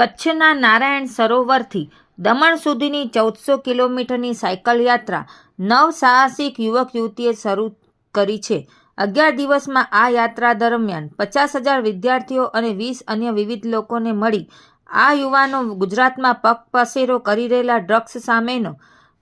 કચ્છના નારાયણ સરોવરથી દમણ સુધીની ચૌદસો કિલોમીટરની સાયકલ યાત્રા નવ સાહસિક યુવક યુવતીએ શરૂ કરી છે. અગિયાર દિવસમાં આ યાત્રા દરમિયાન પચાસ હજાર વિદ્યાર્થીઓ અને વીસ અન્ય વિવિધ લોકોને મળી આ યુવાનો ગુજરાતમાં પગ પસેરો કરી રહેલા ડ્રગ્સ સામેનો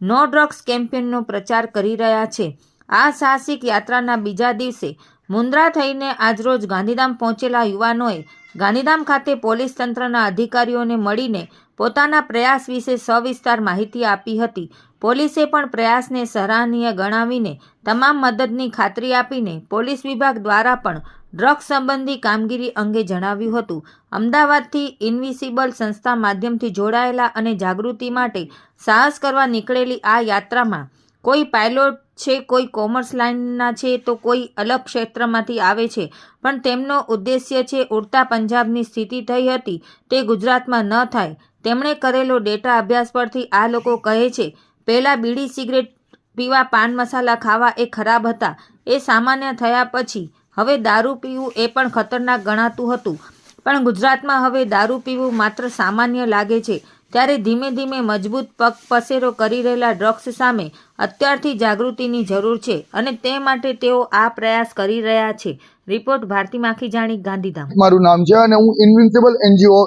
નો ડ્રગ્સ કેમ્પેનનો પ્રચાર કરી રહ્યા છે. આ સાહસિક યાત્રાના બીજા દિવસે મુન્દ્રા થઈને આજરોજ ગાંધીધામ પહોંચેલા યુવાનોએ ગાંધીધામ ખાતે પોલીસ તંત્રના અધિકારીઓને મળીને પોતાના પ્રયાસ વિશે સવિસ્તાર માહિતી આપી હતી. પોલીસે પણ પ્રયાસને સરાહનીય ગણાવીને તમામ મદદની ખાતરી આપીને પોલીસ વિભાગ દ્વારા પણ ડ્રગ્સ સંબંધી કામગીરી અંગે જણાવ્યું હતું. અમદાવાદથી ઇન્વિસિબલ સંસ્થા માધ્યમથી જોડાયેલા અને જાગૃતિ માટે સાહસ કરવા નીકળેલી આ યાત્રામાં કોઈ પાયલોટ છે, કોઈ કોમર્સ લાઇનના છે, તો કોઈ અલગ ક્ષેત્રમાંથી આવે છે. પણ તેમનો ઉદ્દેશ્ય છે, ઉડતા પંજાબની સ્થિતિ થઈ હતી, તે ગુજરાતમાં ન થાય. તેમણે કરેલો ડેટા અભ્યાસ પરથી આ લોકો કહે છે, પહેલાં બીડી સિગરેટ પીવા, પાન મસાલા ખાવા એ ખરાબ હતા. એ સામાન્ય થયા પછી હવે દારૂ પીવું એ પણ ખતરનાક ગણાતું હતું. પણ ગુજરાતમાં હવે દારૂ પીવું માત્ર સામાન્ય લાગે છે. ત્યારે ધીમે ધીમે મજબૂત પગ પસેરો કરી રહેલા ડ્રગ્સ સામે અત્યારથી જાગૃતિની જરૂર છે અને તે માટે તેઓ આ પ્રયાસ કરી રહ્યા છે. રિપોર્ટ ભારતી માખીજાણી, ગાંધીધામ. મારું નામ છે અને હું ઇન્વિન્સિબલ એનજીઓ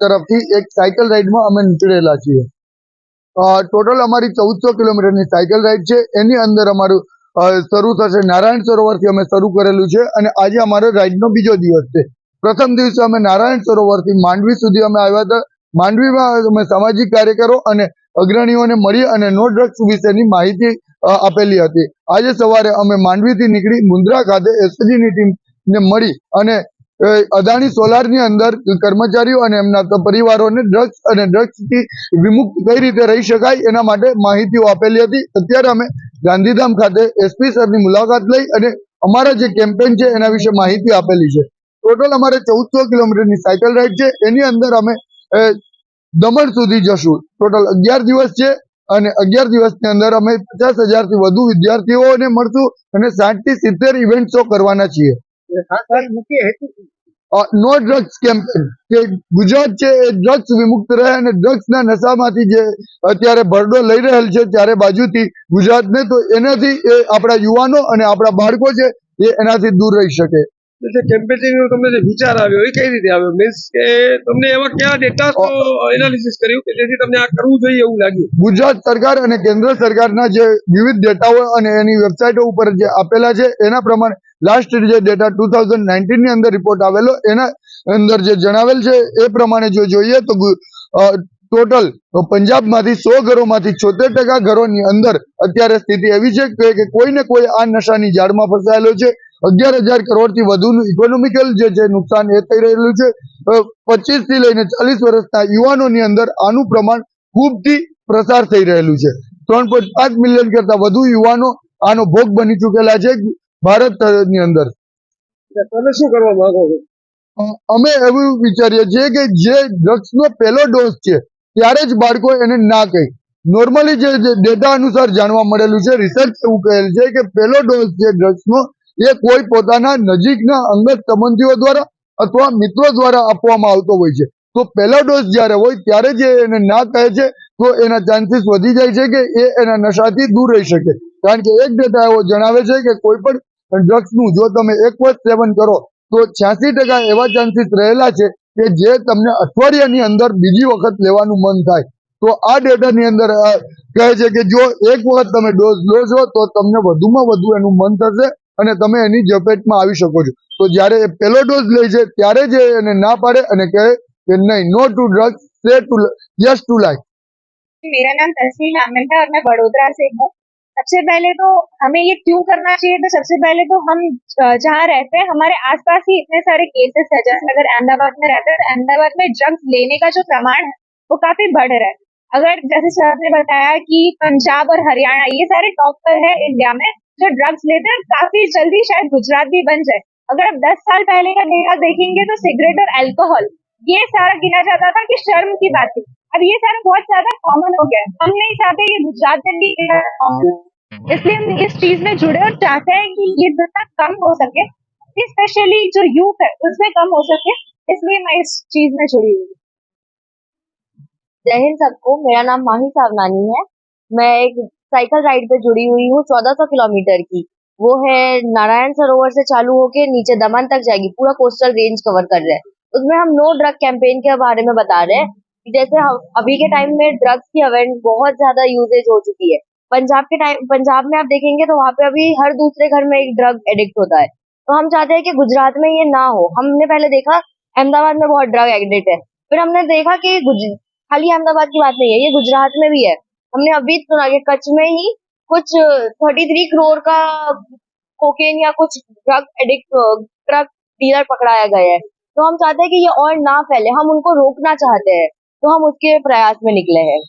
તરફથી એક સાયકલ રાઈડમાં અમે નીકળેલા છીએ. ટોટલ અમારી ચૌદસો કિલોમીટરની સાયકલ રાઈડ છે. એની અંદર અમારું શરૂ થશે નારાયણ સરોવરથી અમે શરૂ કરેલું છે અને આજે અમારો રાઈડનો બીજો દિવસ છે. પ્રથમ દિવસે અમે નારાયણ સરોવરથી માંડવી સુધી અમે આવ્યા હતા. માંડવીમાં અમે સામાજિક કાર્યકરો અને અગ્રણીઓને મળી અને નો ડ્રગ્સ વિશેની માહિતી આપેલી હતી. આજે સવારે અમે માંડવીથી નીકળી મુન્દ્રા ખાતે એસઓજીની ટીમને મળી અને અદાણી સોલારની અંદર કર્મચારીઓ અને એમના પરિવારોને ડ્રગ્સ અને ડ્રગ્સથી વિમુક્ત કઈ રીતે રહી શકાય એના માટે માહિતીઓ આપેલી હતી. અત્યારે અમે ગાંધીધામ ખાતે એસપી સરની મુલાકાત લઈ અને અમારા જે કેમ્પેન છે એના વિશે માહિતી આપેલી છે. ટોટલ અમારે ચૌદસો કિલોમીટરની સાયકલ રાઈડ છે. એની અંદર અમે દમણ સુધી જશું. ટોટલ અગિયાર દિવસ છે અને અગિયાર દિવસની અંદર અમે પચાસ હજારથી વધુ વિદ્યાર્થીઓને મળશું અને સાઠથી સિત્તેર ઇવેન્ટ્સો કરવાના છીએ. નો ડ્રગ્સ કેમ્પેન કે ગુજરાત છે એ ડ્રગ્સ વિમુક્ત રહે અને ડ્રગ્સના નશામાંથી જે અત્યારે ભરડો લઈ રહેલ છે ત્યારે બાજુથી ગુજરાતને, તો એનાથી એ આપણા યુવાનો અને આપણા બાળકો છે એ એનાથી દૂર રહી શકે. જે કેમ્પેનિંગ નો તમને જે વિચાર આવ્યો એ કઈ રીતે આવ્યો? મીન્સ કે તમને એવા કયા ડેટા એનાલિસિસ કર્યું કે જેથી તમને આ કરવું જોઈએ એવું લાગ્યું? ગુજરાત સરકાર અને કેન્દ્ર સરકારના જે વિવિધ ડેટાઓ અને એની વેબસાઇટો ઉપર જે આપેલા છે એના પ્રમાણે લાસ્ટ જે ડેટા ટુ થાઉઝન્ડ નાઇન્ટીનની અંદર રિપોર્ટ આવેલો એના અંદર જે જણાવેલ છે એ પ્રમાણે જો જોઈએ તો ટોટલ પંજાબમાંથી સો ઘરોમાંથી છોતેર ટકા ઘરોની અંદર અત્યારે સ્થિતિ એવી છે કે- કે કોઈને કોઈ આ નશાની જાળમાં ફસાયેલો છે. અગિયાર હજાર કરોડથી વધુનું ઇકોનોમિકલ જે છે નુકસાન એ થઈ રહેલું છે. પચીસથી લઈને ચાલીસ વર્ષના યુવાનોની અંદર આનું પ્રમાણ ખૂબથી પ્રસાર થઈ રહેલું છે. ત્રણ પાંચ મિલિયન કરતા વધુ યુવાનો આનો ભોગ બની ચૂકેલા છે ભારતની અંદર. તમે શું કરવા માંગો છો? અમે એવું વિચારીએ છીએ કે જે ડ્રગ્સનો પહેલો ડોઝ છે ત્યારે જ બાળકો એને ના કહી. નોર્મલી જે ડેટા અનુસાર જાણવા મળેલું છે રિસર્ચ એવું કહેલ છે કે પહેલો ડોઝ છે ડ્રગ્સનો એ કોઈ પોતાના નજીકના અંગત સંબંધીઓ દ્વારા અથવા મિત્રો દ્વારા આપવામાં આવતો હોય છે. તો પહેલો ડોઝ જ્યારે હોય ત્યારે જે એને ના કહે છે, તો એના ચાન્સીસ વધી જાય છે કે એ એના નશાથી દૂર રહી શકે. કારણ કે એક ડેટા એવો જણાવે છે કે કોઈ પણ ડ્રગ્સનું જો તમે એક વર્ષ સેવન કરો, તો છ્યાસી ટકા એવા ચાન્સીસ રહેલા છે કે જે તમને અઠવાડિયાની અંદર બીજી વખત લેવાનું મન થાય. તો આ ડેટાની અંદર કહે છે કે જો એક વખત તમે ડોઝ લો છો, તો તમને વધુમાં વધુ એનું મન થશે. અને તમે એની ઝપેટમાં આવી શકો છો તો જ્યારે એ પહેલો ડોઝ લે છે ત્યારે જ એ એને ના પાડે અને કહે કે નહીં no to drugs say to yes to life मेरा नाम तस्वीर आमिर है और मैं बड़ोदरा से हूँ सबसे पहले तो हमें ये क्यों करना चाहिए तो सबसे पहले तो हम अ, जहाँ रहते हैं हमारे आसपास ही इतने सारे केसेस है जैसे अगर अहमदाबाद में रहते हैं तो अहमदाबाद में ड्रग्स लेने का जो प्रमाण है वो काफी बढ़ रहा है अगर जैसे सर ने बताया कि पंजाब और हरियाणा ये सारे टॉप पर है इंडिया में जो ड्रग्स लेते हैं, काफ़ी जल्दी शायद गुजरात भी बन जाए। अगर आप दस साल पहले का डेटा देखेंगे तो सिगरेट और अल्कोहल ये सारा गिना जाता था कि शर्म की बात थी। अब ये सारा बहुत ज़्यादा कॉमन हो गया हम नहीं चाहते कि गुजरात में भी ये। इसलिए हम इस चीज़ में जुड़े और चाहते हैं कि ये जितना कम हो सके स्पेशली जो यूथ है, उसमें कम हो सके, इसलिए मैं इस चीज़ में जुड़ी हुई जय हिंद सबको, मेरा नाम माही सावनानी है। मैं एक साइकिल राइड पे जुड़ी हुई हूँ, चौदह सौ किलोमीटर की। वो है नारायण सरोवर से चालू होके नीचे दमन तक जाएगी, पूरा कोस्टल रेंज कवर कर रहे हैं। उसमें हम नो ड्रग कैंपेन के बारे में बता रहे हैं जैसे हम अभी के टाइम में ड्रग्स की अवेयर बहुत ज़्यादा यूजेज हो चुकी है। पंजाब के टाइम पंजाब में आप देखेंगे तो वहाँ पे अभी हर दूसरे घर में एक ड्रग एडिक्ट होता है। तो हम चाहते हैं कि गुजरात में ये ना हो। हमने पहले देखा, अहमदाबाद में बहुत ड्रग एडिक्ट है। फिर हमने देखा कि खाली अहमदाबाद की बात नहीं है, ये गुजरात में भी है। हमने अभी सुना कि कच्छ में ही कुछ थर्टी थ्री करोड़ का कोकेन या कुछ ड्रग एडिक्ट ड्रग डीलर पकड़ाया गया है। तो हम चाहते हैं कि ये और ना फैले, हम उनको रोकना चाहते हैं तो हम उसके प्रयास में निकले हैं।